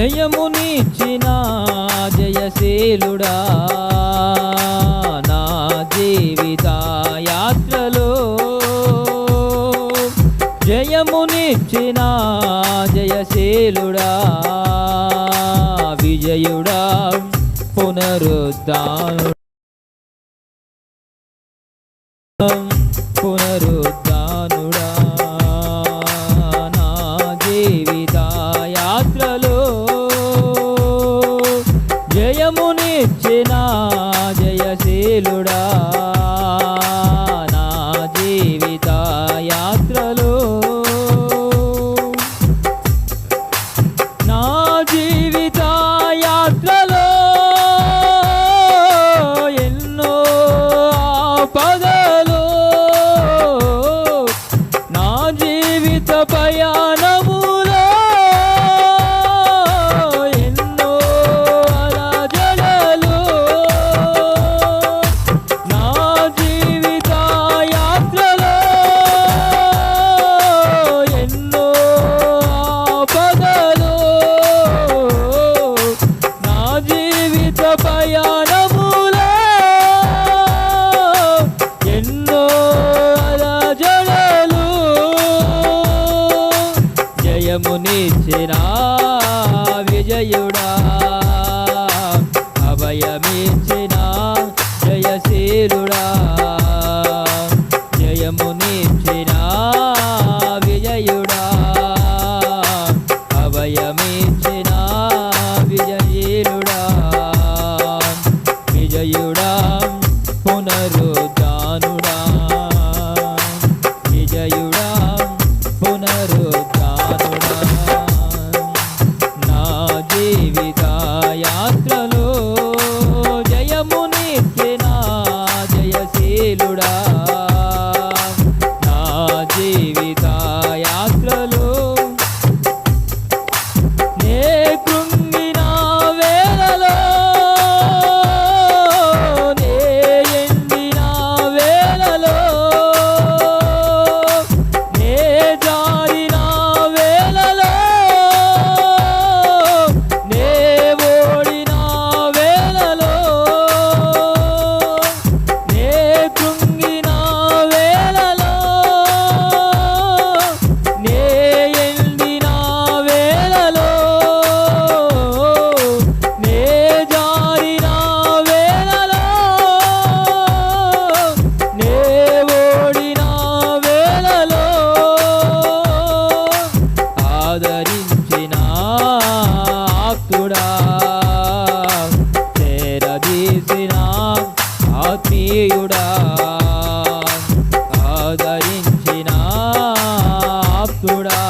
జయమునిచ్చిన జయశీలుడా. నా జీవిత యాత్రలో జయమునిచ్చిన జయశీలుడా. విజయుడా పునరుద్ధాను. పునరుద్ధ అభయమునిచ్చినా విజయుడా. అభయమీ చిరా అభయమిచ్చిన జయముని చిరా విజయుడా. అభయమీ చిరా విజయుడా విజయుడా దేవుడా ఆదరించిన ఆప్తుడా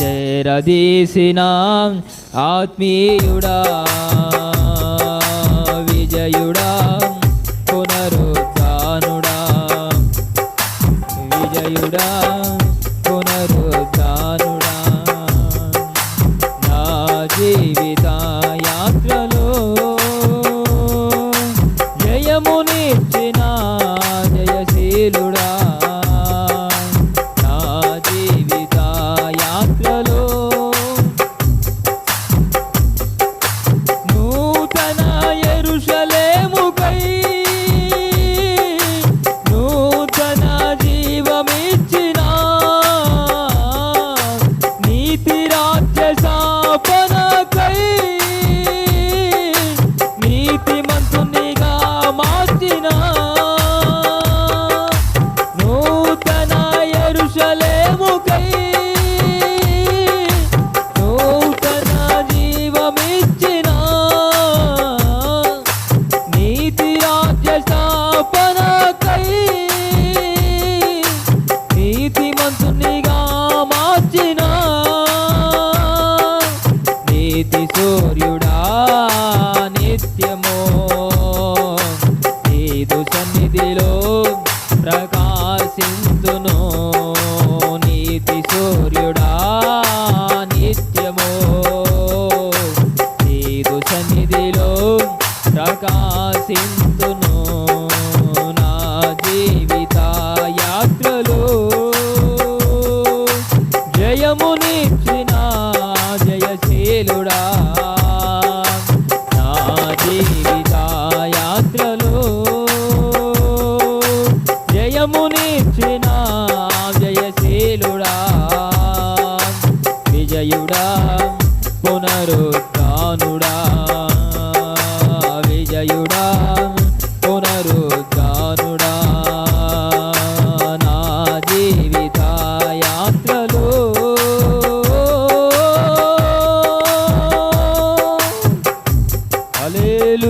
చేరదీసిన ఆత్మీయుడా. ప్రకాశిందును నా జీవిత యాత్రలో జయము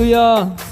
呀.